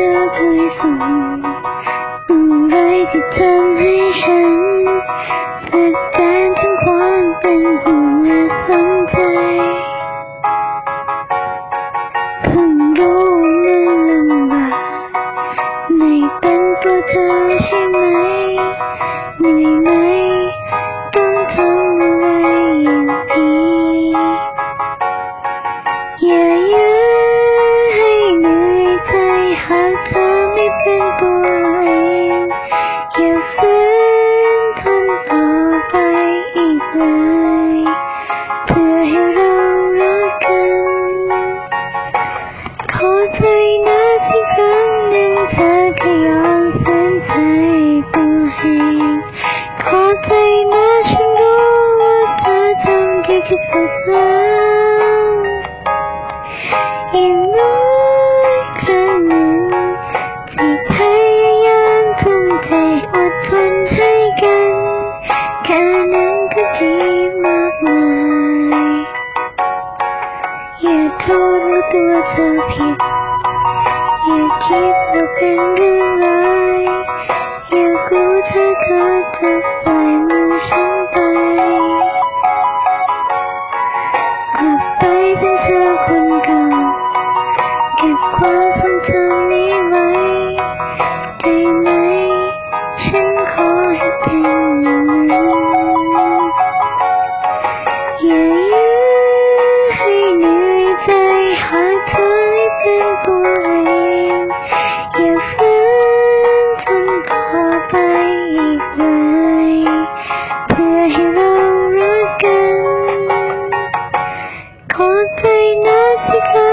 ธอเคยสูงอะไรที่ทำให้ฉันอาการถึงความเป็นห่วงและสงสัยเพิ่งรู้ว่ามันลำบากในแเป็นตัวเธอใช่ไหม 你透露多层皮，也记不干的了。हाँ कैना सिखा